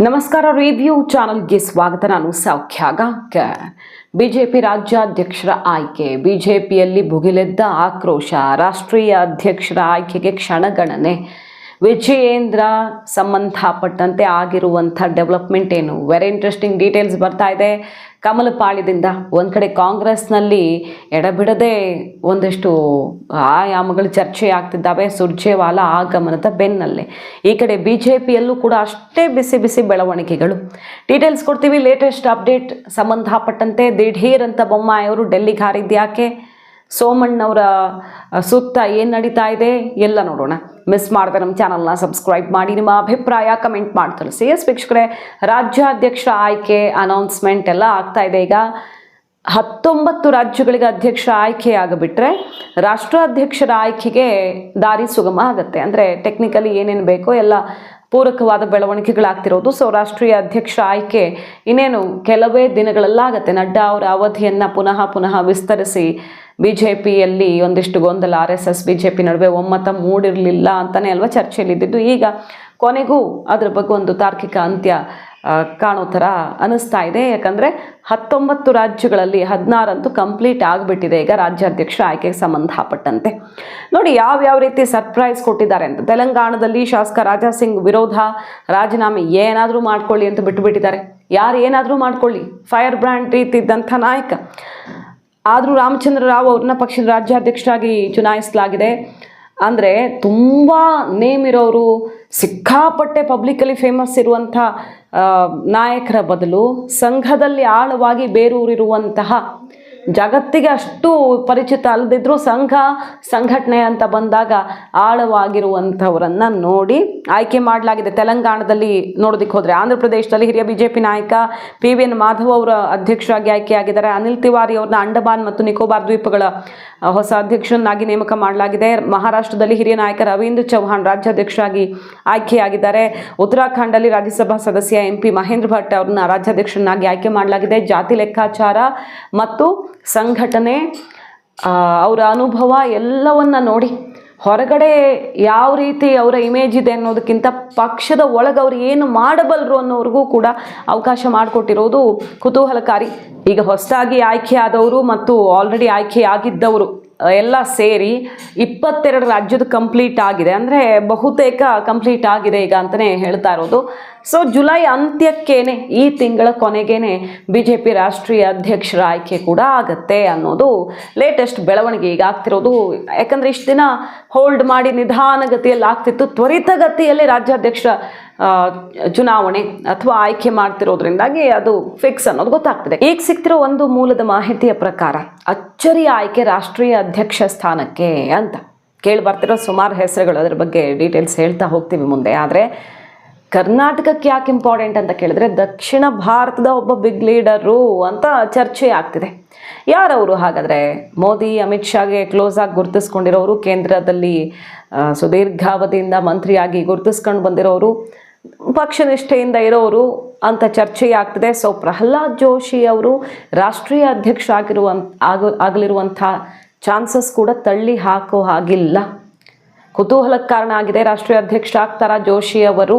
ನಮಸ್ಕಾರ, ರಿವ್ಯೂ ಚಾನಲ್ಗೆ ಸ್ವಾಗತ. ನಾನು ಸೌಖ್ಯ ಗಾಂವ್ಕರ್ ಬಿಜೆಪಿ ರಾಜ್ಯಾಧ್ಯಕ್ಷರ ಆಯ್ಕೆ. ಬಿಜೆಪಿಯಲ್ಲಿ ಭುಗಿಲೆದ್ದ ಆಕ್ರೋಶ. ರಾಷ್ಟ್ರೀಯ ಅಧ್ಯಕ್ಷರ ಆಯ್ಕೆಗೆ ಕ್ಷಣಗಣನೆ. ವಿಜಯೇಂದ್ರ ಸಂಬಂಧಪಟ್ಟಂತೆ ಆಗಿರುವಂಥ ಡೆವಲಪ್ಮೆಂಟ್ ಏನು? ವೆರಿ ಇಂಟ್ರೆಸ್ಟಿಂಗ್ ಡೀಟೇಲ್ಸ್ ಬರ್ತಾ ಇದೆ. ಕಮಲಪಾಳ್ಯದಿಂದ ಒಂದು ಕಡೆ ಕಾಂಗ್ರೆಸ್ನಲ್ಲಿ ಎಡಬಿಡದೆ ಒಂದಷ್ಟು ಆಯಾಮಗಳು ಚರ್ಚೆ ಆಗ್ತಿದ್ದಾವೆ. ಸುರ್ಜೇವಾಲ ಆಗಮನದ ಬೆನ್ನಲ್ಲೇ. ಈ ಕಡೆ ಬಿ ಜೆ ಪಿಯಲ್ಲೂ ಕೂಡ ಅಷ್ಟೇ ಬಿಸಿ ಬಿಸಿ ಬೆಳವಣಿಗೆಗಳು. ಡೀಟೇಲ್ಸ್ ಕೊಡ್ತೀವಿ. ಲೇಟೆಸ್ಟ್ ಅಪ್ಡೇಟ್ ಸಂಬಂಧಪಟ್ಟಂತೆ ದಿಢೀರ್ ಅಂತ ಬೊಮ್ಮಾಯಿ ಅವರು ಡೆಲ್ಲಿಗೆ ಹಾರಿದ್ಯಾಕೆ ಸೋಮಣ್ಣವರ ಸುತ್ತ ಏನು ನಡೀತಾ ಇದೆ ಎಲ್ಲ ನೋಡೋಣ. ಮಿಸ್ ಮಾಡ್ದೆ ನಮ್ಮ ಚಾನಲ್ನ ಸಬ್ಸ್ಕ್ರೈಬ್ ಮಾಡಿ, ನಿಮ್ಮ ಅಭಿಪ್ರಾಯ ಕಮೆಂಟ್ ಮಾಡಿ ತಿಳಿಸಿ ಎಸ್ ವೀಕ್ಷಕರೇ, ರಾಜ್ಯಾಧ್ಯಕ್ಷರ ಆಯ್ಕೆ ಅನೌನ್ಸ್ಮೆಂಟ್ ಎಲ್ಲ ಆಗ್ತಾ ಇದೆ. ಈಗ ಹತ್ತೊಂಬತ್ತು ರಾಜ್ಯಗಳಿಗೆ ಅಧ್ಯಕ್ಷ ಆಯ್ಕೆ ಆಗಿಬಿಟ್ರೆ ರಾಷ್ಟ್ರಾಧ್ಯಕ್ಷರ ಆಯ್ಕೆಗೆ ದಾರಿ ಸುಗಮ ಆಗುತ್ತೆ. ಅಂದರೆ ಟೆಕ್ನಿಕಲಿ ಏನೇನು ಬೇಕೋ ಎಲ್ಲ ಪೂರಕವಾದ ಬೆಳವಣಿಗೆಗಳಾಗ್ತಿರೋದು. ಸೊ ರಾಷ್ಟ್ರೀಯ ಅಧ್ಯಕ್ಷ ಆಯ್ಕೆ ಇನ್ನೇನು ಕೆಲವೇ ದಿನಗಳಲ್ಲಾಗತ್ತೆ. ನಡ್ಡಾ ಅವರ ಅವಧಿಯನ್ನು ಪುನಃ ಪುನಃ ವಿಸ್ತರಿಸಿ ಬಿ ಜೆ ಪಿಯಲ್ಲಿ ಒಂದಿಷ್ಟು ಗೊಂದಲ, ಆರ್ ಎಸ್ ಎಸ್ ಬಿ ನಡುವೆ ಒಮ್ಮತ ಮೂಡಿರಲಿಲ್ಲ ಅಂತಲೇ ಅಲ್ವಾ ಚರ್ಚೆಯಲ್ಲಿದ್ದು ಈಗ ಕೊನೆಗೂ ಅದ್ರ ಬಗ್ಗೆ ಒಂದು ತಾರ್ಕಿಕ ಅಂತ್ಯ ಕಾಣೋ ಥರ ಅನ್ನಿಸ್ತಾ ಇದೆ. ಯಾಕಂದರೆ ಹತ್ತೊಂಬತ್ತು ರಾಜ್ಯಗಳಲ್ಲಿ ಹದಿನಾರಂತೂ ಕಂಪ್ಲೀಟ್ ಆಗಿಬಿಟ್ಟಿದೆ ಈಗ ರಾಜ್ಯಾಧ್ಯಕ್ಷ ಆಯ್ಕೆಗೆ ಸಂಬಂಧಪಟ್ಟಂತೆ. ನೋಡಿ ಯಾವ್ಯಾವ ರೀತಿ ಸರ್ಪ್ರೈಸ್ ಕೊಟ್ಟಿದ್ದಾರೆ ಅಂತ. ತೆಲಂಗಾಣದಲ್ಲಿ ಶಾಸಕ ರಾಜಾ ಸಿಂಗ್ ವಿರೋಧ ರಾಜೀನಾಮೆ ಏನಾದರೂ ಮಾಡ್ಕೊಳ್ಳಿ ಅಂತ ಬಿಟ್ಟುಬಿಟ್ಟಿದ್ದಾರೆ ಯಾರು ಏನಾದರೂ ಮಾಡ್ಕೊಳ್ಳಿ. ಫೈರ್ ಬ್ರ್ಯಾಂಡ್ ರೀತಿ ಇದ್ದಂಥ ನಾಯಕ. ಆದರೂ ರಾಮಚಂದ್ರ ರಾವ್ ಅವ್ರನ್ನ ಪಕ್ಷದ ರಾಜ್ಯಾಧ್ಯಕ್ಷರಾಗಿ ಚುನಾಯಿಸಲಾಗಿದೆ. ಅಂದರೆ ತುಂಬ ನೇಮ್ ಇರೋರು, ಸಿಕ್ಕಾಪಟ್ಟೆ ಪಬ್ಲಿಕಲಿ ಫೇಮಸ್ ಇರುವಂಥ ನಾಯಕರ ಬದಲು ಸಂಘದಲ್ಲಿ ಆಳವಾಗಿ ಬೇರೂರಿರುವಂತಹ ಜಗತ್ತಿಗೆ ಅಷ್ಟು ಪರಿಚಿತ ಅಲ್ಲದಿದ್ರೂ ಸಂಘ, ಸಂಘಟನೆ ಅಂತ ಬಂದಾಗ ಆಳವಾಗಿರುವಂಥವರನ್ನು ನೋಡಿ ಆಯ್ಕೆ ಮಾಡಲಾಗಿದೆ. ತೆಲಂಗಾಣದಲ್ಲಿ ನೋಡೋದಕ್ಕೆ ಹೋದರೆ ಆಂಧ್ರ ಪ್ರದೇಶದಲ್ಲಿ ಹಿರಿಯ ಬಿಜೆಪಿ ನಾಯಕ ಪಿ ವಿ ಎನ್ ಮಾಧವ್ ಅವರ ಅಧ್ಯಕ್ಷರಾಗಿ ಆಯ್ಕೆಯಾಗಿದ್ದಾರೆ. ಅನಿಲ್ ತಿವಾರಿ ಅವ್ರನ್ನ ಅಂಡಮಾನ್ ಮತ್ತು ನಿಕೋಬಾರ್ ದ್ವೀಪಗಳ ಹೊಸ ಅಧ್ಯಕ್ಷರನ್ನಾಗಿ ನೇಮಕ ಮಾಡಲಾಗಿದೆ. ಮಹಾರಾಷ್ಟ್ರದಲ್ಲಿ ಹಿರಿಯ ನಾಯಕ ರವೀಂದ್ರ ಚೌಹಾಣ್ ರಾಜ್ಯಾಧ್ಯಕ್ಷರಾಗಿ ಆಯ್ಕೆಯಾಗಿದ್ದಾರೆ. ಉತ್ತರಾಖಂಡಲ್ಲಿ ರಾಜ್ಯಸಭಾ ಸದಸ್ಯ ಎಂ ಪಿ ಮಹೇಂದ್ರ ಭಟ್ ಅವರನ್ನ ರಾಜ್ಯಾಧ್ಯಕ್ಷರನ್ನಾಗಿ ಆಯ್ಕೆ ಮಾಡಲಾಗಿದೆ. ಜಾತಿ ಲೆಕ್ಕಾಚಾರ ಮತ್ತು ಸಂಘಟನೆ ಅವರ ಅನುಭವ ಎಲ್ಲವನ್ನ ನೋಡಿ ಹೊರಗಡೆ ಯಾವ ರೀತಿ ಅವರ ಇಮೇಜ್ ಇದೆ ಅನ್ನೋದಕ್ಕಿಂತ ಪಕ್ಷದ ಒಳಗೆ ಅವ್ರು ಏನು ಮಾಡಬಲ್ಲರು ಅನ್ನೋರಿಗೂ ಕೂಡ ಅವಕಾಶ ಮಾಡಿಕೊಟ್ಟಿರೋದು ಕುತೂಹಲಕಾರಿ. ಈಗ ಹೊಸದಾಗಿ ಆಯ್ಕೆ ಆದವರು ಮತ್ತು ಆಲ್ರೆಡಿ ಆಯ್ಕೆ ಆಗಿದ್ದವರು ಎಲ್ಲ ಸೇರಿ ಇಪ್ಪತ್ತೆರಡು ರಾಜ್ಯದ ಕಂಪ್ಲೀಟ್ ಆಗಿದೆ. ಅಂದರೆ ಬಹುತೇಕ ಕಂಪ್ಲೀಟ್ ಆಗಿದೆ ಈಗ ಅಂತಲೇ ಹೇಳ್ತಾ ಇರೋದು. ಸೊ ಜುಲೈ ಅಂತ್ಯಕ್ಕೇನೆ ಈ ತಿಂಗಳ ಕೊನೆಗೇನೆ ಬಿ ಜೆ ಪಿ ರಾಷ್ಟ್ರೀಯ ಅಧ್ಯಕ್ಷರ ಆಯ್ಕೆ ಕೂಡ ಆಗತ್ತೆ ಅನ್ನೋದು ಲೇಟೆಸ್ಟ್ ಬೆಳವಣಿಗೆ ಈಗ ಆಗ್ತಿರೋದು. ಯಾಕಂದರೆ ಇಷ್ಟು ದಿನ ಹೋಲ್ಡ್ ಮಾಡಿ ನಿಧಾನಗತಿಯಲ್ಲಿ ಆಗ್ತಿತ್ತು ತ್ವರಿತಗತಿಯಲ್ಲಿ ರಾಜ್ಯಾಧ್ಯಕ್ಷ ಆ, ಚುನಾವಣೆ ಅಥವಾ ಆಯ್ಕೆ ಮಾಡ್ತಿರೋದ್ರಿಂದಾಗಿ ಅದು ಫಿಕ್ಸ್ ಅನ್ನೋದು ಗೊತ್ತಾಗ್ತದೆ. ಈಗ ಸಿಗ್ತಿರೋ ಒಂದು ಮೂಲದ ಮಾಹಿತಿಯ ಪ್ರಕಾರ ಅಚ್ಚರಿ ಆಯ್ಕೆ ರಾಷ್ಟ್ರೀಯ ಅಧ್ಯಕ್ಷ ಸ್ಥಾನಕ್ಕೆ ಅಂತ. ಕೇಳಿ ಬರ್ತಿರೋ ಸುಮಾರು ಹೆಸರುಗಳು ಅದರ ಬಗ್ಗೆ ಡೀಟೇಲ್ಸ್ ಹೇಳ್ತಾ ಹೋಗ್ತೀವಿ ಮುಂದೆ. ಆದರೆ ಕರ್ನಾಟಕಕ್ಕೆ ಯಾಕೆ ಇಂಪಾರ್ಟೆಂಟ್ ಅಂತ ಕೇಳಿದ್ರೆ ದಕ್ಷಿಣ ಭಾರತದ ಒಬ್ಬ ಬಿಗ್ ಲೀಡರು ಅಂತ ಚರ್ಚೆ ಆಗ್ತಿದೆ. ಯಾರವರು? ಹಾಗಾದರೆ ಮೋದಿ, ಅಮಿತ್ ಶಾಗೆ ಕ್ಲೋಸ್ ಆಗಿ ಗುರುತಿಸ್ಕೊಂಡಿರೋರು ಕೇಂದ್ರದಲ್ಲಿ ಸುದೀರ್ಘಾವಧಿಯಿಂದ ಮಂತ್ರಿಯಾಗಿ ಗುರುತಿಸ್ಕೊಂಡು ಬಂದಿರೋರು ಪಕ್ಷನಿಷ್ಠೆಯಿಂದ ಇರೋರು ಅಂತ ಚರ್ಚೆ ಆಗ್ತಿದೆ ಸೊ ಪ್ರಹ್ಲಾದ್ ಜೋಶಿ ಅವರು ರಾಷ್ಟ್ರೀಯ ಅಧ್ಯಕ್ಷ ಆಗಿರುವಂಥ ಆಗ, ಆಗಲಿರುವಂಥ ಚಾನ್ಸಸ್ ಕೂಡ ತಳ್ಳಿ ಹಾಕೋ ಹಾಗಿಲ್ಲ. ಕುತೂಹಲಕ್ಕೆ ಕಾರಣ ಆಗಿದೆ ರಾಷ್ಟ್ರೀಯ ಅಧ್ಯಕ್ಷ ಆಗ್ತಾರಾ ಜೋಶಿ ಅವರು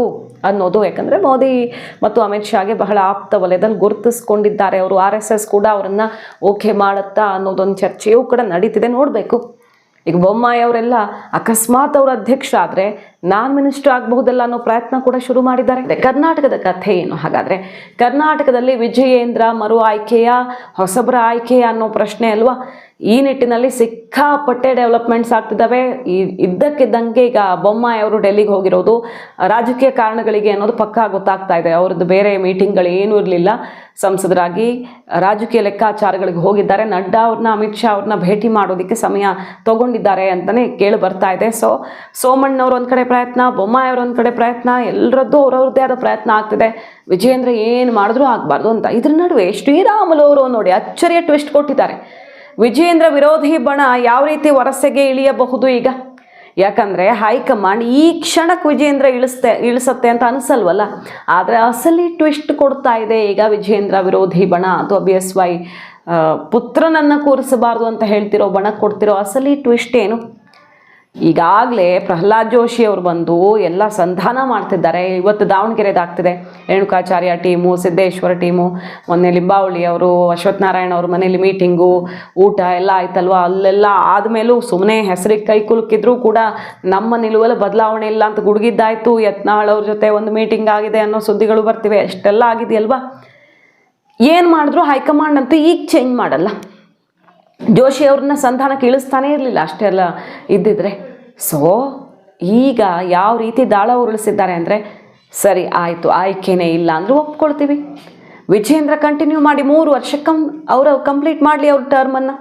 ಅನ್ನೋದು. ಯಾಕಂದರೆ ಮೋದಿ ಮತ್ತು ಅಮಿತ್ ಶಾಗೆ ಬಹಳ ಆಪ್ತ ವಲಯದಲ್ಲಿ ಗುರುತಿಸ್ಕೊಂಡಿದ್ದಾರೆ ಅವರು. ಆರ್ ಎಸ್ ಎಸ್ ಕೂಡ ಅವರನ್ನು ಓಕೆ ಮಾಡುತ್ತಾ ಅನ್ನೋದೊಂದು ಚರ್ಚೆಯೂ ಕೂಡ ನಡೀತಿದೆ ನೋಡಬೇಕು. ಈಗ ಬೊಮ್ಮಾಯಿ ಅವರೆಲ್ಲ ಅಕಸ್ಮಾತ್ ಅವ್ರ ಅಧ್ಯಕ್ಷ ಆದರೆ ನಾನ್ ಮಿನಿಸ್ಟರ್ ಆಗಬಹುದಲ್ಲ ಅನ್ನೋ ಪ್ರಯತ್ನ ಕೂಡ ಶುರು ಮಾಡಿದ್ದಾರೆ. ಕರ್ನಾಟಕದ ಕಥೆ ಏನು? ಹಾಗಾದರೆ ಕರ್ನಾಟಕದಲ್ಲಿ ವಿಜಯೇಂದ್ರ ಮರು ಆಯ್ಕೆಯ, ಹೊಸಬರ ಆಯ್ಕೆಯ ಅನ್ನೋ ಪ್ರಶ್ನೆ ಅಲ್ವಾ? ಈ ನಿಟ್ಟಿನಲ್ಲಿ ಸಿಕ್ಕಾಪಟ್ಟೆ ಡೆವಲಪ್ಮೆಂಟ್ಸ್ ಆಗ್ತಿದ್ದಾವೆ. ಇದ್ದಕ್ಕಿದ್ದಂಗೆ ಈಗ ಬೊಮ್ಮಾಯಿ ಅವರು ಡೆಲ್ಲಿಗೆ ಹೋಗಿರೋದು. ರಾಜಕೀಯ ಕಾರಣಗಳಿಗೆ ಅನ್ನೋದು ಪಕ್ಕಾ ಗೊತ್ತಾಗ್ತಾ ಇದೆ. ಅವ್ರದ್ದು ಬೇರೆ ಮೀಟಿಂಗ್ಗಳು ಏನೂ ಇರಲಿಲ್ಲ. ಸಂಸದರಾಗಿ ರಾಜಕೀಯ ಲೆಕ್ಕಾಚಾರಗಳಿಗೆ ಹೋಗಿದ್ದಾರೆ. ನಡ್ಡಾ ಅವ್ರನ್ನ ಅಮಿತ್ ಶಾ ಅವ್ರನ್ನ ಭೇಟಿ ಮಾಡೋದಕ್ಕೆ ಸಮಯ ತಗೊಂಡಿದ್ದಾರೆ ಅಂತಲೇ ಕೇಳಿ ಬರ್ತಾ ಇದೆ. ಸೊ ಸೋಮಣ್ಣವರು ಒಂದು ಕಡೆ ಪ್ರಯತ್ನ, ಬೊಮ್ಮಾಯಿ ಅವರೊಂದು ಕಡೆ ಪ್ರಯತ್ನ ಎಲ್ಲರದ್ದು ಅವ್ರವ್ರದ್ದೇ ಆದ ಪ್ರಯತ್ನ ಆಗ್ತಿದೆ. ವಿಜಯೇಂದ್ರ ಏನು ಮಾಡಿದ್ರೂ ಆಗಬಾರ್ದು ಅಂತ. ಇದ್ರ ನಡುವೆ ಶ್ರೀರಾಮುಲು ಅವರು ನೋಡಿ ಅಚ್ಚರಿಯ ಟ್ವಿಸ್ಟ್ ಕೊಟ್ಟಿದ್ದಾರೆ. ವಿಜಯೇಂದ್ರ ವಿರೋಧಿ ಬಣ ಯಾವ ರೀತಿ ವರಸೆಗೆ ಇಳಿಯಬಹುದು ಈಗ? ಯಾಕಂದರೆ ಹೈಕಮಾಂಡ್ ಈ ಕ್ಷಣಕ್ಕೆ ವಿಜಯೇಂದ್ರ ಇಳಿಸ್ತೆ, ಇಳಿಸತ್ತೆ ಅಂತ ಅನಿಸಲ್ವಲ್ಲ? ಆದರೆ ಅಸಲಿ ಟ್ವಿಸ್ಟ್ ಕೊಡ್ತಾ ಇದೆ ಈಗ ವಿಜಯೇಂದ್ರ ವಿರೋಧಿ ಬಣ. ಅಥವಾ ಬಿ ಎಸ್ ವೈ ಪುತ್ರನನ್ನು ಕೂರಿಸಬಾರ್ದು ಅಂತ ಹೇಳ್ತಿರೋ ಬಣ ಕೊಡ್ತಿರೋ ಅಸಲಿ ಟ್ವಿಸ್ಟ್ ಏನು? ಈಗಾಗಲೇ ಪ್ರಹ್ಲಾದ್ ಜೋಶಿ ಅವರು ಬಂದು ಎಲ್ಲ ಸಂಧಾನ ಮಾಡ್ತಿದ್ದಾರೆ. ಇವತ್ತು ದಾವಣಗೆರೆದಾಗ್ತಿದೆ ರೇಣುಕಾಚಾರ್ಯ ಟೀಮು, ಸಿದ್ದೇಶ್ವರ ಟೀಮು, ಮೊನ್ನೆ ಲಿಂಬಾವಳಿ ಅವರು, ಅಶ್ವತ್ಥನಾರಾಯಣ ಅವ್ರ ಮನೇಲಿ ಮೀಟಿಂಗು, ಊಟ ಎಲ್ಲ ಆಯ್ತಲ್ವ? ಅಲ್ಲೆಲ್ಲ ಆದಮೇಲೂ ಸುಮ್ಮನೆ ಹೆಸರಿಗೆ ಕೈ ಕುಲುಕಿದ್ರು ಕೂಡ ನಮ್ಮ ನಿಲುವಲ್ಲಿ ಬದಲಾವಣೆ ಇಲ್ಲ ಅಂತ ಗುಡುಗಿದ್ದಾಯಿತು. ಯತ್ನಾಳ್ ಅವ್ರ ಜೊತೆ ಒಂದು ಮೀಟಿಂಗ್ ಆಗಿದೆ ಅನ್ನೋ ಸುದ್ದಿಗಳು ಬರ್ತಿವೆ. ಅಷ್ಟೆಲ್ಲ ಆಗಿದೆಯಲ್ವಾ? ಏನು ಮಾಡಿದ್ರು ಹೈಕಮಾಂಡ್ ಅಂತೂ ಈಗ ಚೇಂಜ್ ಮಾಡಲ್ಲ. ಜೋಶಿ ಅವ್ರನ್ನ ಸಂಧಾನಕ್ಕೆ ಇಳಿಸ್ತಾನೇ ಇರಲಿಲ್ಲ ಅಷ್ಟೆಲ್ಲ ಇದ್ದಿದ್ರೆ. ಸೊ ಈಗ ಯಾವ ರೀತಿ ದಾಳ ಉರುಳಿಸಿದ್ದಾರೆ ಅಂದರೆ, ಸರಿ, ಆಯಿತು, ಆಯ್ಕೆನೇ ಇಲ್ಲ ಅಂದರೂ ಒಪ್ಕೊಳ್ತೀವಿ. ವಿಜೇಂದ್ರ ಕಂಟಿನ್ಯೂ ಮಾಡಿ ಮೂರು ವರ್ಷ ಕಮ್ ಅವರು ಕಂಪ್ಲೀಟ್ ಮಾಡಲಿ ಅವ್ರ ಟರ್ಮನ್ನು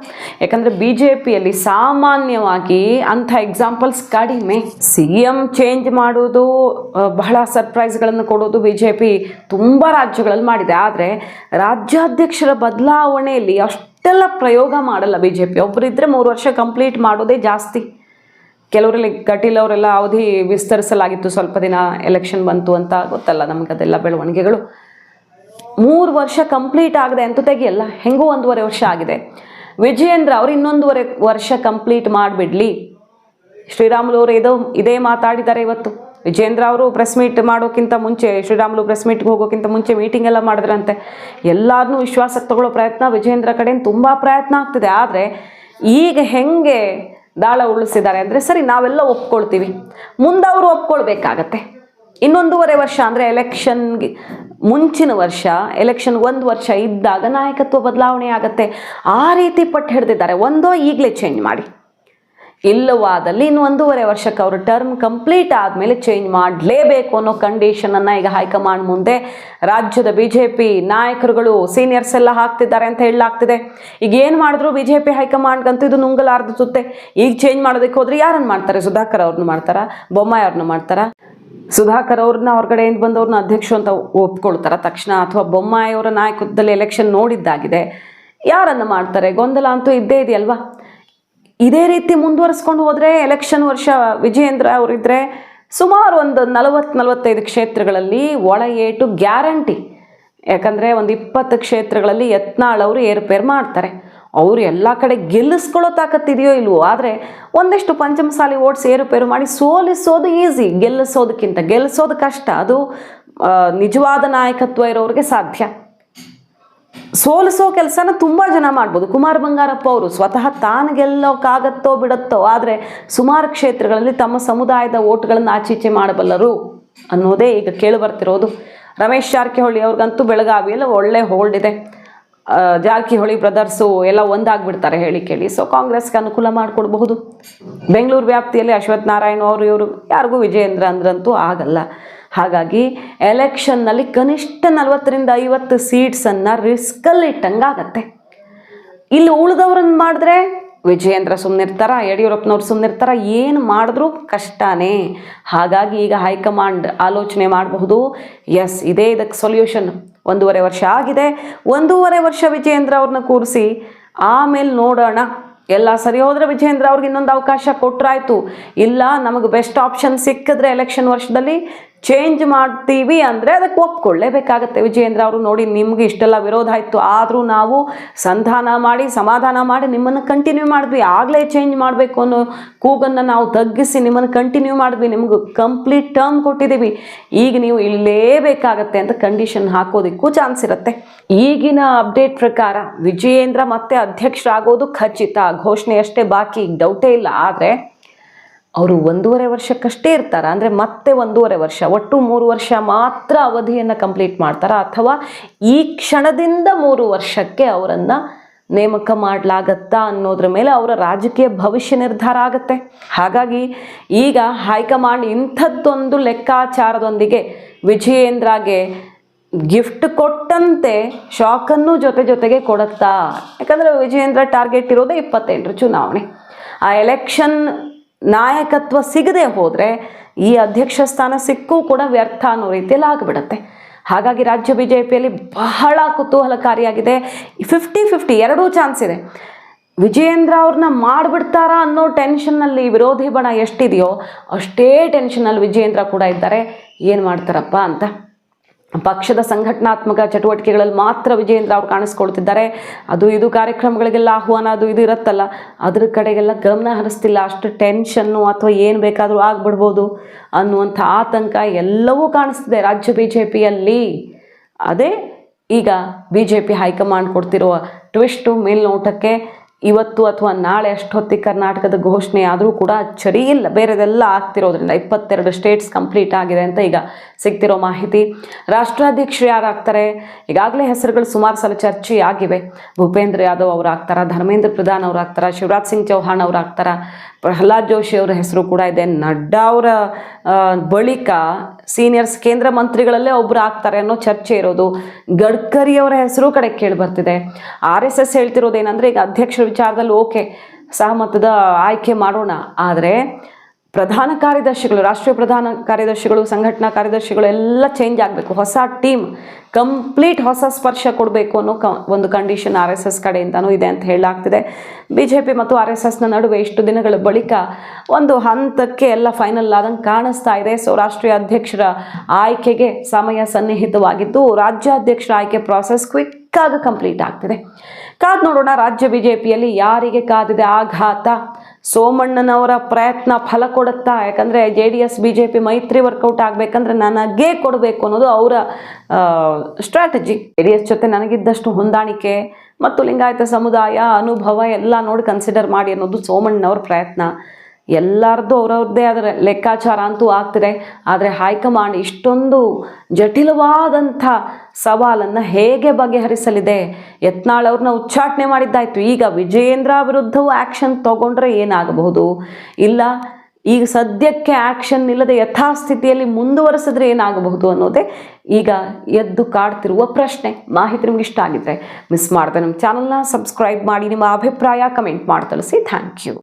ಯಾಕಂದರೆ ಬಿ ಜೆ ಪಿಯಲ್ಲಿ ಸಾಮಾನ್ಯವಾಗಿ ಅಂಥ ಎಕ್ಸಾಂಪಲ್ಸ್ ಕಡಿಮೆ. ಸಿ ಎಂ ಚೇಂಜ್ ಮಾಡೋದು ಬಹಳ ಸರ್ಪ್ರೈಸ್ಗಳನ್ನು ಕೊಡೋದು ಬಿ ಜೆ ಪಿ ತುಂಬ ರಾಜ್ಯಗಳಲ್ಲಿ ಮಾಡಿದೆ. ಆದರೆ ರಾಜ್ಯಾಧ್ಯಕ್ಷರ ಬದಲಾವಣೆಯಲ್ಲಿ ಅಷ್ಟೆಲ್ಲ ಪ್ರಯೋಗ ಮಾಡಲ್ಲ ಬಿ ಜೆ ಪಿ ಒಬ್ಬರಿದ್ದರೆ ಮೂರು ವರ್ಷ ಕಂಪ್ಲೀಟ್ ಮಾಡೋದೇ ಜಾಸ್ತಿ. ಕೆಲವರಲ್ಲಿ ಕಟೀಲ್ ಅವರೆಲ್ಲ ಅವಧಿ ವಿಸ್ತರಿಸಲಾಗಿತ್ತು. ಸ್ವಲ್ಪ ದಿನ ಎಲೆಕ್ಷನ್ ಬಂತು ಅಂತ ಗೊತ್ತಲ್ಲ ನಮಗೆ ಅದೆಲ್ಲ ಬೆಳವಣಿಗೆಗಳು. ಮೂರು ವರ್ಷ ಕಂಪ್ಲೀಟ್ ಆಗದೆ ಅಂತೂ ತೆಗಿಯಲ್ಲ, ಹೆಂಗೂ ಒಂದೂವರೆ ವರ್ಷ ಆಗಿದೆ. ವಿಜಯೇಂದ್ರ ಅವ್ರು ಇನ್ನೊಂದೂವರೆ ವರ್ಷ ಕಂಪ್ಲೀಟ್ ಮಾಡಿಬಿಡ್ಲಿ. ಶ್ರೀರಾಮುಲು ಅವರು ಇದು, ಇದೇ ಮಾತಾಡಿದ್ದಾರೆ ಇವತ್ತು. ವಿಜೇಂದ್ರ ಅವರು ಪ್ರೆಸ್ ಮೀಟ್ ಮಾಡೋಕ್ಕಿಂತ ಮುಂಚೆ, ಶ್ರೀರಾಮುಲು ಪ್ರೆಸ್ ಮೀಟ್ಗೆ ಹೋಗೋಕ್ಕಿಂತ ಮುಂಚೆ ಮೀಟಿಂಗ್ ಎಲ್ಲ ಮಾಡಿದ್ರಂತೆ. ಎಲ್ಲರನ್ನೂ ವಿಶ್ವಾಸಕ್ಕೆ ತಗೊಳ್ಳೋ ಪ್ರಯತ್ನ ವಿಜೇಂದ್ರ ಕಡೆಯಿಂದ ತುಂಬ ಪ್ರಯತ್ನ ಆಗ್ತಿದೆ. ಆದರೆ ಈಗ ಹೆಂಗೆ ದಾಳ ಉಳಿಸಿದ್ದಾರೆ ಅಂದರೆ ಸರಿ, ನಾವೆಲ್ಲ ಒಪ್ಕೊಳ್ತೀವಿ. ಮುಂದೆ ಅವರು ಒಪ್ಕೊಳ್ಬೇಕಾಗತ್ತೆ. ಇನ್ನೊಂದೂವರೆ ವರ್ಷ ಅಂದರೆ ಎಲೆಕ್ಷನ್ಗೆ ಮುಂಚಿನ ವರ್ಷ, ಎಲೆಕ್ಷನ್ ಒಂದು ವರ್ಷ ಇದ್ದಾಗ ನಾಯಕತ್ವ ಬದಲಾವಣೆ ಆಗುತ್ತೆ. ಆ ರೀತಿ ಪಟ್ಟು ಹಿಡ್ದಿದ್ದಾರೆ. ಒಂದೋ ಈಗಲೇ ಚೇಂಜ್ ಮಾಡಿ. ಇಲ್ಲವಾದಲ್ಲಿ ಇನ್ನು ಒಂದೂವರೆ ವರ್ಷಕ್ಕೆ ಅವರು ಟರ್ಮ್ ಕಂಪ್ಲೀಟ್ ಆದಮೇಲೆ ಚೇಂಜ್ ಮಾಡಲೇಬೇಕು ಅನ್ನೋ ಕಂಡೀಷನನ್ನು ಈಗ ಹೈಕಮಾಂಡ್ ಮುಂದೆ ರಾಜ್ಯದ ಬಿ ಜೆ ಪಿ ನಾಯಕರುಗಳು ಸೀನಿಯರ್ಸ್ ಎಲ್ಲ ಹಾಕ್ತಿದ್ದಾರೆ ಅಂತ ಹೇಳಲಾಗ್ತಿದೆ. ಈಗ ಏನು ಮಾಡಿದ್ರು ಬಿ ಜೆ ಪಿ ಹೈಕಮಾಂಡ್ಗಂತೂ ಇದು ನುಂಗಲಾರ್ದು ಸುತ್ತೆ. ಈಗ ಚೇಂಜ್ ಮಾಡೋದಕ್ಕೆ ಹೋದರೆ ಯಾರನ್ನು ಮಾಡ್ತಾರೆ? ಸುಧಾಕರ್ ಅವ್ರನ್ನ ಮಾಡ್ತಾರಾ? ಬೊಮ್ಮಾಯಿ ಅವ್ರನ್ನ ಮಾಡ್ತಾರಾ? ಸುಧಾಕರ್ ಅವ್ರನ್ನ ಅವ್ರ ಕಡೆಯಿಂದ ಬಂದವ್ರನ್ನ ಅಧ್ಯಕ್ಷರು ಅಂತ ಒಪ್ಕೊಳ್ತಾರ. ತಕ್ಷಣ ಅಥವಾ ಬೊಮ್ಮಾಯಿ ಅವರ ನಾಯಕತ್ವದಲ್ಲಿ ಎಲೆಕ್ಷನ್ ನೋಡಿದ್ದಾಗಿದೆ. ಯಾರನ್ನು ಮಾಡ್ತಾರೆ? ಗೊಂದಲ ಅಂತೂ ಇದ್ದೇ ಇದೆಯಲ್ವಾ? ಇದೇ ರೀತಿ ಮುಂದುವರಿಸ್ಕೊಂಡು ಹೋದರೆ ಎಲೆಕ್ಷನ್ ವರ್ಷ ವಿಜಯೇಂದ್ರ ಅವರಿದ್ದರೆ ಸುಮಾರು ಒಂದು ನಲವತ್ತು ನಲವತ್ತೈದು ಕ್ಷೇತ್ರಗಳಲ್ಲಿ ಒಳ ಏಟು ಗ್ಯಾರಂಟಿ. ಯಾಕಂದರೆ ಒಂದು ಇಪ್ಪತ್ತು ಕ್ಷೇತ್ರಗಳಲ್ಲಿ ಯತ್ನಾಳ್ ಅವರು ಏರುಪೇರು ಮಾಡ್ತಾರೆ. ಅವರು ಎಲ್ಲ ಕಡೆ ಗೆಲ್ಲಿಸ್ಕೊಳ್ಳೋ ತಾಕತ್ತಿದೆಯೋ ಇಲ್ವೋ, ಆದರೆ ಒಂದಿಷ್ಟು ಪಂಚಮಸಾಲಿ ಓಟ್ಸ್ ಏರುಪೇರು ಮಾಡಿ ಸೋಲಿಸೋದು ಈಸಿ ಗೆಲ್ಲಿಸೋದಕ್ಕಿಂತ ಗೆಲ್ಲಿಸೋದು ಕಷ್ಟ. ಅದು ನಿಜವಾದ ನಾಯಕತ್ವ ಇರೋರಿಗೆ ಸಾಧ್ಯ. ಸೋಲಿಸೋ ಕೆಲಸನ ತುಂಬ ಜನ ಮಾಡ್ಬೋದು. ಕುಮಾರ್ ಬಂಗಾರಪ್ಪ ಅವರು ಸ್ವತಃ ತಾನು ಗೆಲ್ಲೋಕ್ಕಾಗತ್ತೋ ಬಿಡತ್ತೋ, ಆದರೆ ಸುಮಾರು ಕ್ಷೇತ್ರಗಳಲ್ಲಿ ತಮ್ಮ ಸಮುದಾಯದ ಓಟ್ಗಳನ್ನು ಆಚೀಚೆ ಮಾಡಬಲ್ಲರು ಅನ್ನೋದೇ ಈಗ ಕೇಳಿ ಬರ್ತಿರೋದು. ರಮೇಶ್ ಜಾರಕಿಹೊಳಿ ಅವ್ರಿಗಂತೂ ಬೆಳಗಾವಿಯಲ್ಲಿ ಒಳ್ಳೆ ಹೋಲ್ಡ್ ಇದೆ. ಜಾರಕಿಹೊಳಿ ಬ್ರದರ್ಸು ಎಲ್ಲ ಒಂದಾಗ್ಬಿಡ್ತಾರೆ ಹೇಳಿ ಕೇಳಿ. ಸೊ ಕಾಂಗ್ರೆಸ್ಗೆ ಅನುಕೂಲ ಮಾಡಿಕೊಡ್ಬಹುದು. ಬೆಂಗಳೂರು ವ್ಯಾಪ್ತಿಯಲ್ಲಿ ಅಶ್ವಥ್ ನಾರಾಯಣ ಅವರು, ಇವರು ಯಾರಿಗೂ ವಿಜಯೇಂದ್ರ ಅಂದ್ರಂತೂ ಆಗಲ್ಲ. ಹಾಗಾಗಿ ಎಲೆಕ್ಷನ್ನಲ್ಲಿ ಕನಿಷ್ಠ ನಲವತ್ತರಿಂದ ಐವತ್ತು ಸೀಟ್ಸನ್ನು ರಿಸ್ಕಲ್ಲಿ ಇಟ್ಟಂಗಾಗತ್ತೆ. ಇಲ್ಲಿ ಉಳಿದವ್ರನ್ನ ಮಾಡಿದ್ರೆ ವಿಜಯೇಂದ್ರ ಸುಮ್ಮನಿರ್ತಾರ ಯಡಿಯೂರಪ್ಪನವ್ರು ಸುಮ್ಮನಿರ್ತಾರ ಏನು ಮಾಡಿದ್ರೂ ಕಷ್ಟನೇ. ಹಾಗಾಗಿ ಈಗ ಹೈಕಮಾಂಡ್ ಆಲೋಚನೆ ಮಾಡಬಹುದು. ಎಸ್ ಇದೇ ಇದಕ್ಕೆ ಸೊಲ್ಯೂಷನ್ ಒಂದೂವರೆ ವರ್ಷ ಆಗಿದೆ. ಒಂದೂವರೆ ವರ್ಷ ವಿಜಯೇಂದ್ರ ಅವ್ರನ್ನ ಕೂರಿಸಿ ಆಮೇಲೆ ನೋಡೋಣ. ಎಲ್ಲ ಸರಿ ಹೋದರೆ ವಿಜಯೇಂದ್ರ ಅವ್ರಿಗೆ ಇನ್ನೊಂದು ಅವಕಾಶ ಕೊಟ್ಟರಾಯ್ತು ಇಲ್ಲ, ನಮಗೆ ಬೆಸ್ಟ್ ಆಪ್ಷನ್ ಸಿಕ್ಕಿದ್ರೆ ಎಲೆಕ್ಷನ್ ವರ್ಷದಲ್ಲಿ ಚೇಂಜ್ ಮಾಡ್ತೀವಿ ಅಂದರೆ ಅದಕ್ಕೆ ಒಪ್ಕೊಳ್ಳೇಬೇಕಾಗತ್ತೆ. ವಿಜಯೇಂದ್ರ ಅವರು ನೋಡಿ ನಿಮ್ಗೆ ಇಷ್ಟೆಲ್ಲ ವಿರೋಧ ಇತ್ತು ಆದರೂ ನಾವು ಸಂಧಾನ ಮಾಡಿ, ಸಮಾಧಾನ ಮಾಡಿ ನಿಮ್ಮನ್ನು ಕಂಟಿನ್ಯೂ ಮಾಡಿದ್ವಿ. ಆಗಲೇ ಚೇಂಜ್ ಮಾಡಬೇಕು ಅನ್ನೋ ಕೂಗನ್ನು ನಾವು ತಗ್ಗಿಸಿ ನಿಮ್ಮನ್ನು ಕಂಟಿನ್ಯೂ ಮಾಡಿದ್ವಿ. ನಿಮ್ಗೆ ಕಂಪ್ಲೀಟ್ ಟರ್ಮ್ ಕೊಟ್ಟಿದ್ದೀವಿ. ಈಗ ನೀವು ಇಲ್ಲೇಬೇಕಾಗತ್ತೆ ಅಂತ ಕಂಡೀಷನ್ ಹಾಕೋದಕ್ಕೂ ಚಾನ್ಸ್ ಇರುತ್ತೆ. ಈಗಿನ ಅಪ್ಡೇಟ್ ಪ್ರಕಾರ ವಿಜಯೇಂದ್ರ ಮತ್ತೆ ಅಧ್ಯಕ್ಷರಾಗೋದು ಖಚಿತ. ಘೋಷಣೆ ಅಷ್ಟೇ ಬಾಕಿ. ಡೌಟೇ ಇಲ್ಲ. ಆದರೆ ಅವರು ಒಂದೂವರೆ ವರ್ಷಕ್ಕಷ್ಟೇ ಇರ್ತಾರ. ಅಂದರೆ ಮತ್ತೆ ಒಂದೂವರೆ ವರ್ಷ, ಒಟ್ಟು ಮೂರು ವರ್ಷ ಮಾತ್ರ ಅವಧಿಯನ್ನು ಕಂಪ್ಲೀಟ್ ಮಾಡ್ತಾರ? ಅಥವಾ ಈ ಕ್ಷಣದಿಂದ ಮೂರು ವರ್ಷಕ್ಕೆ ಅವರನ್ನು ನೇಮಕ ಮಾಡಲಾಗತ್ತಾ ಅನ್ನೋದ್ರ ಮೇಲೆ ಅವರ ರಾಜಕೀಯ ಭವಿಷ್ಯ ನಿರ್ಧಾರ ಆಗುತ್ತೆ. ಹಾಗಾಗಿ ಈಗ ಹೈಕಮಾಂಡ್ ಇಂಥದ್ದೊಂದು ಲೆಕ್ಕಾಚಾರದೊಂದಿಗೆ ವಿಜಯೇಂದ್ರಗೆ ಗಿಫ್ಟ್ ಕೊಟ್ಟಂತೆ ಶಾಕನ್ನು ಜೊತೆ ಜೊತೆಗೆ ಕೊಡುತ್ತಾ? ಯಾಕಂದರೆ ವಿಜಯೇಂದ್ರ ಟಾರ್ಗೆಟ್ ಇರೋದೇ ಇಪ್ಪತ್ತೆಂಟರ ಚುನಾವಣೆ. ಆ ಎಲೆಕ್ಷನ್ ನಾಯಕತ್ವ ಸಿಗದೆ ಹೋದರೆ ಈ ಅಧ್ಯಕ್ಷ ಸ್ಥಾನ ಸಿಕ್ಕೂ ಕೂಡ ವ್ಯರ್ಥ ಅನ್ನೋ ರೀತಿಯಲ್ಲಿ ಆಗಿಬಿಡುತ್ತೆ. ಹಾಗಾಗಿ ರಾಜ್ಯ ಬಿ ಜೆ ಪಿಯಲ್ಲಿ ಬಹಳ ಕುತೂಹಲಕಾರಿಯಾಗಿದೆ. ಫಿಫ್ಟಿ ಫಿಫ್ಟಿ ಎರಡೂ ಚಾನ್ಸ್ ಇದೆ. ವಿಜಯೇಂದ್ರ ಅವ್ರನ್ನ ಮಾಡಿಬಿಡ್ತಾರಾ ಅನ್ನೋ ಟೆನ್ಷನ್ನಲ್ಲಿ ವಿರೋಧಿ ಬಣ ಎಷ್ಟಿದೆಯೋ ಅಷ್ಟೇ ಟೆನ್ಷನಲ್ಲಿ ವಿಜಯೇಂದ್ರ ಕೂಡ ಇದ್ದಾರೆ. ಏನು ಮಾಡ್ತಾರಪ್ಪ ಅಂತ? ಪಕ್ಷದ ಸಂಘಟನಾತ್ಮಕ ಚಟುವಟಿಕೆಗಳಲ್ಲಿ ಮಾತ್ರ ವಿಜಯೇಂದ್ರ ಅವರು ಕಾಣಿಸ್ಕೊಳ್ತಿದ್ದಾರೆ ಅದು ಇದು ಕಾರ್ಯಕ್ರಮಗಳಿಗೆಲ್ಲ ಆಹ್ವಾನ, ಅದು ಇದು ಇರುತ್ತಲ್ಲ. ಅದ್ರ ಕಡೆಗೆಲ್ಲ ಗಮನ ಹರಿಸ್ತಿಲ್ಲ. ಅಷ್ಟು ಟೆನ್ಷನ್ನು ಅಥವಾ ಏನು ಬೇಕಾದರೂ ಆಗ್ಬಿಡ್ಬೋದು ಅನ್ನುವಂಥ ಆತಂಕ ಎಲ್ಲವೂ ಕಾಣಿಸ್ತಿದೆ ರಾಜ್ಯ ಬಿ ಜೆ ಪಿಯಲ್ಲಿ ಅದೇ ಈಗ B J P high command ಕೊಡ್ತಿರುವ twist ಮೇಲ್ನೋಟಕ್ಕೆ ಇವತ್ತು ಅಥವಾ ನಾಳೆ ಅಷ್ಟೊತ್ತಿಗೆ ಕರ್ನಾಟಕದ ಘೋಷಣೆ ಆದರೂ ಕೂಡ ಅಚ್ಚರಿ ಇಲ್ಲ. ಬೇರೆದೆಲ್ಲ ಆಗ್ತಿರೋದ್ರಿಂದ ಇಪ್ಪತ್ತೆರಡು ಸ್ಟೇಟ್ಸ್ ಕಂಪ್ಲೀಟ್ ಆಗಿದೆ ಅಂತ ಈಗ ಸಿಗ್ತಿರೋ ಮಾಹಿತಿ. ರಾಷ್ಟ್ರಾಧ್ಯಕ್ಷರು ಯಾರಾಗ್ತಾರೆ? ಈಗಾಗಲೇ ಹೆಸರುಗಳು ಸುಮಾರು ಸಲ ಚರ್ಚೆ ಆಗಿವೆ ಭೂಪೇಂದ್ರ ಯಾದವ್ ಅವರು ಆಗ್ತಾರ ಧರ್ಮೇಂದ್ರ ಪ್ರಧಾನ್ ಅವರು ಆಗ್ತಾರ ಶಿವರಾಜ್ ಸಿಂಗ್ ಚೌಹಾಣ್ ಅವರು ಆಗ್ತಾರ ಪ್ರಹ್ಲಾದ್ ಜೋಶಿ ಅವರ ಹೆಸರು ಕೂಡ ಇದೆ. ನಡ್ಡಾ ಅವರ ಬಳಿಕ ಸೀನಿಯರ್ಸ್, ಕೇಂದ್ರ ಮಂತ್ರಿಗಳಲ್ಲೇ ಒಬ್ರು ಆಗ್ತಾರೆ ಅನ್ನೋ ಚರ್ಚೆ ಇರೋದು ಗಡ್ಕರಿ ಅವರ ಹೆಸರು ಕಡೆ ಕೇಳಿ ಬರ್ತಿದೆ. ಆರ್ ಎಸ್ ಎಸ್ ಹೇಳ್ತಿರೋದೇನೆಂದರೆ ಈಗ ಅಧ್ಯಕ್ಷರ ವಿಚಾರದಲ್ಲಿ ಓಕೆ, ಸಹಮತದ ಆಯ್ಕೆ ಮಾಡೋಣ. ಆದರೆ ಪ್ರಧಾನ ಕಾರ್ಯದರ್ಶಿಗಳು, ರಾಷ್ಟ್ರೀಯ ಪ್ರಧಾನ ಕಾರ್ಯದರ್ಶಿಗಳು, ಸಂಘಟನಾ ಕಾರ್ಯದರ್ಶಿಗಳು ಎಲ್ಲ ಚೇಂಜ್ ಆಗಬೇಕು. ಹೊಸ ಟೀಮ್ ಕಂಪ್ಲೀಟ್ ಹೊಸ ಸ್ಪರ್ಶ ಕೊಡಬೇಕು ಅನ್ನೋ ಕ ಒಂದು ಕಂಡೀಷನ್ ಆರ್ ಎಸ್ ಎಸ್ ಕಡೆಯಿಂದನೂ ಇದೆ ಅಂತ ಹೇಳಲಾಗ್ತಿದೆ. ಬಿ ಜೆ ಪಿ ಮತ್ತು ಆರ್ ಎಸ್ ಎಸ್ನ ನಡುವೆ ಇಷ್ಟು ದಿನಗಳ ಬಳಿಕ ಒಂದು ಹಂತಕ್ಕೆ ಎಲ್ಲ ಫೈನಲ್ ಆದಂಗೆ ಕಾಣಿಸ್ತಾ ಇದೆ. ಸೊ ರಾಷ್ಟ್ರೀಯ ಅಧ್ಯಕ್ಷರ ಆಯ್ಕೆಗೆ ಸಮಯ ಸನ್ನಿಹಿತವಾಗಿದ್ದು, ರಾಜ್ಯಾಧ್ಯಕ್ಷರ ಆಯ್ಕೆ ಪ್ರಾಸೆಸ್ ಕ್ವಿಕ್ ಕಂಪ್ಲೀಟ್ ಆಗ್ತಿದೆ. ಕಾದ್ ನೋಡೋಣ, ರಾಜ್ಯ ಬಿಜೆಪಿಯಲ್ಲಿ ಯಾರಿಗೆ ಕಾದಿದೆ ಆಘಾತ? ಸೋಮಣ್ಣನವರ ಪ್ರಯತ್ನ ಫಲ ಕೊಡುತ್ತಾ? ಯಾಕಂದರೆ J D S, B J P ಮೈತ್ರಿ ವರ್ಕೌಟ್ ಆಗಬೇಕಂದ್ರೆ ನನಗೆ ಕೊಡಬೇಕು ಅನ್ನೋದು ಅವರ ಸ್ಟ್ರಾಟಜಿ ಜೆ ಡಿ ಎಸ್ ಜೊತೆ ನನಗಿದ್ದಷ್ಟು ಹೊಂದಾಣಿಕೆ ಮತ್ತು ಲಿಂಗಾಯತ ಸಮುದಾಯ, ಅನುಭವ ಎಲ್ಲ ನೋಡಿ ಕನ್ಸಿಡರ್ ಮಾಡಿ ಅನ್ನೋದು ಸೋಮಣ್ಣನವ್ರ ಪ್ರಯತ್ನ. ಎಲ್ಲರದ್ದು ಅವ್ರವ್ರದ್ದೇ ಅದರ ಲೆಕ್ಕಾಚಾರ ಅಂತೂ ಆಗ್ತಿದೆ. ಆದರೆ ಹೈಕಮಾಂಡ್ ಇಷ್ಟೊಂದು ಜಟಿಲವಾದಂಥ ಸವಾಲನ್ನು ಹೇಗೆ ಬಗೆಹರಿಸಲಿದೆ? ಯತ್ನಾಳ್ ಅವ್ರನ್ನ ಉಚ್ಚಾಟನೆ ಮಾಡಿದ್ದಾಯಿತು. ಈಗ ವಿಜಯೇಂದ್ರ ವಿರುದ್ಧವೂ ಆ್ಯಕ್ಷನ್ ತಗೊಂಡ್ರೆ ಏನಾಗಬಹುದು? ಇಲ್ಲ, ಈಗ ಸದ್ಯಕ್ಕೆ ಆ್ಯಕ್ಷನ್ ಇಲ್ಲದೆ ಯಥಾಸ್ಥಿತಿಯಲ್ಲಿ ಮುಂದುವರೆಸಿದ್ರೆ ಏನಾಗಬಹುದು ಅನ್ನೋದೇ ಈಗ ಎದ್ದು ಕಾಡ್ತಿರುವ ಪ್ರಶ್ನೆ. ಮಾಹಿತಿ ನಿಮ್ಗೆ ಇಷ್ಟ ಆಗಿದ್ರೆ ಮಿಸ್ ಮಾಡದೆ ನಮ್ಮ ಚಾನಲ್ನ ಸಬ್ಸ್ಕ್ರೈಬ್ ಮಾಡಿ, ನಿಮ್ಮ ಅಭಿಪ್ರಾಯ ಕಮೆಂಟ್ ಮಾಡಿ ತಿಳಿಸಿ ಥ್ಯಾಂಕ್ ಯು